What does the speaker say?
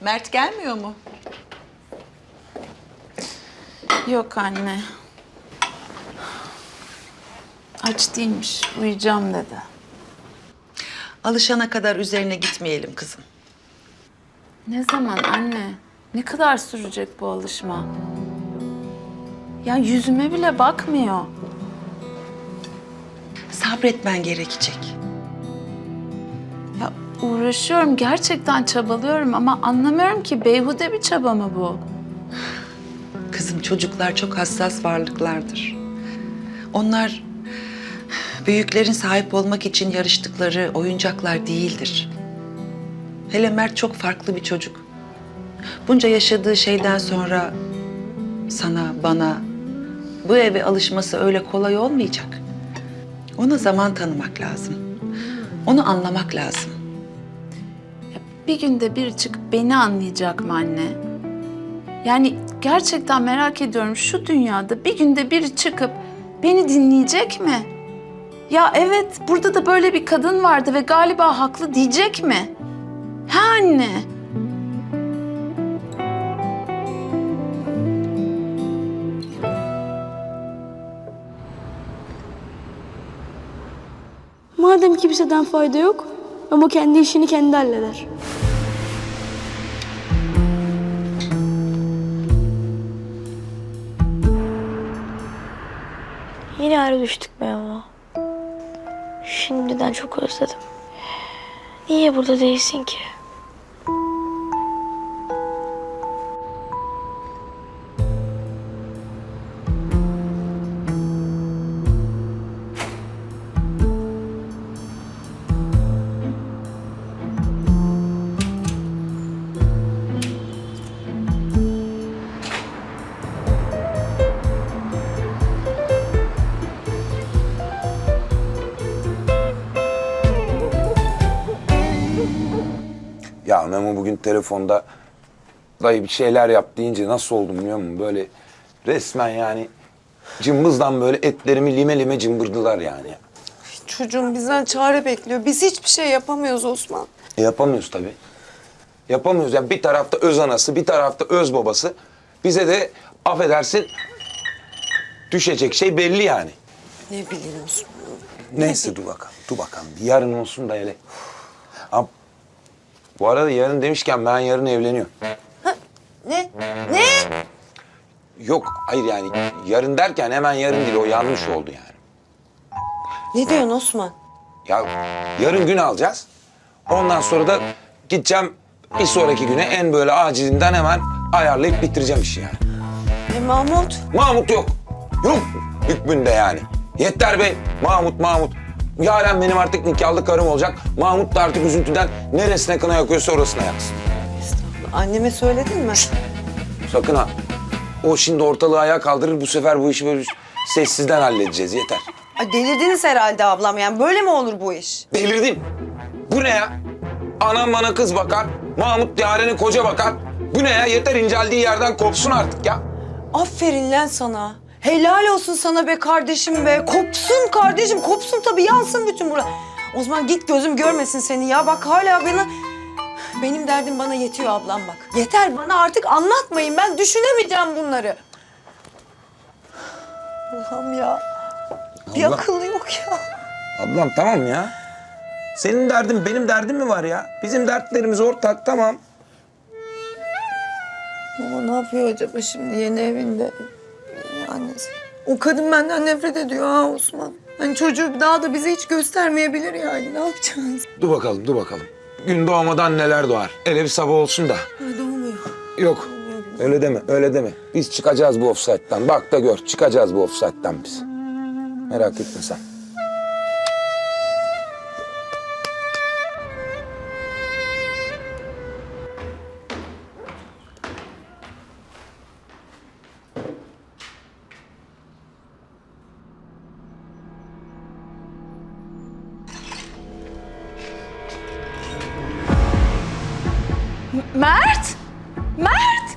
Mert gelmiyor mu? Yok anne. Aç değilmiş. Uyuyacağım dedi. Alışana kadar üzerine gitmeyelim kızım. Ne zaman anne? Ne kadar sürecek bu alışma? Ya yüzüme bile bakmıyor. Sabretmen gerekecek. Ya uğraşıyorum, gerçekten çabalıyorum ama anlamıyorum ki beyhude bir çaba mı bu? Kızım çocuklar çok hassas varlıklardır. Onlar büyüklerin sahip olmak için yarıştıkları oyuncaklar değildir. Hele Mert çok farklı bir çocuk. Bunca yaşadığı şeyden sonra sana, bana bu eve alışması öyle kolay olmayacak. Ona zaman tanımak lazım. Onu anlamak lazım. Bir günde bir çıkıp beni anlayacak mı anne? Yani gerçekten merak ediyorum şu dünyada bir günde biri çıkıp beni dinleyecek mi? Ya evet burada da böyle bir kadın vardı ve galiba haklı diyecek mi? Ha anne? Madem kimseden fayda yok ama kendi işini kendi halleder. Yine ayrı düştük be ama. Şimdiden çok özledim. Niye burada değilsin ki? Memo bugün telefonda dayı bir şeyler yap deyince nasıl oldum biliyor musun? Böyle resmen yani cımbızdan böyle etlerimi lime lime cımbırdılar yani. Çocuğum bizden çare bekliyor. Biz hiçbir şey yapamıyoruz Osman. E yapamıyoruz tabii. Yapamıyoruz. Yani bir tarafta öz anası, bir tarafta öz babası. Bize de affedersin düşecek şey belli yani. Ne bileyim Osman. Neyse dur bakalım, dur bakalım. Bir yarın olsun da hele. Ama bu arada yarın demişken ben yarın evleniyorum. Ne? Ne? Yok, hayır yani yarın derken hemen yarın değil, o yanlış oldu yani. Ne diyorsun Osman? Ya yarın gün alacağız. Ondan sonra da gideceğim bir sonraki güne en böyle acilinden hemen ayarlayıp bitireceğim işi yani. E Mahmut? Mahmut yok. Yok hükmünde yani. Yeter be Mahmut Mahmut. Yaren benim artık nikahlı karım olacak. Mahmut da artık üzüntüden neresine kına yakıyorsa orasına yaksın. Anneme söyledin mi? Sakın ha. O şimdi ortalığı ayağa kaldırır. Bu sefer bu işi böyle sessizden halledeceğiz. Yeter. Ay delirdiniz herhalde ablam. Yani böyle mi olur bu iş? Delirdin. Bu ne ya? Anam bana kız bakar. Mahmut Yaren'e koca bakar. Bu ne ya? Yeter inceldiği yerden kopsun artık ya. Aferin lan sana. Helal olsun sana be kardeşim be. Kopsun kardeşim, kopsun tabii. Yansın bütün bura. Osman git gözüm görmesin seni ya. Bak hala bana... Benim derdim bana yetiyor ablam bak. Yeter bana artık anlatmayın. Ben düşünemeyeceğim bunları. Allah'ım ya. Bir Abla. akıl yok ya. Ablam tamam ya. Senin derdin benim derdim mi var ya? Bizim dertlerimiz ortak tamam. Baba ne yapıyor acaba şimdi yeni evinde? Yeni annesi. O kadın benden nefret ediyor ha Osman. Hani çocuğu daha da bize hiç göstermeyebilir yani. Ne yapacağız? Dur bakalım dur bakalım. Gün doğmadan neler doğar. Hele bir sabah olsun da. Hadi olmuyor. Yok. Öyle deme, öyle deme. Biz çıkacağız bu offside'den. Bak da gör, çıkacağız bu offside'den biz. Merak etme sen. Mert! Mert!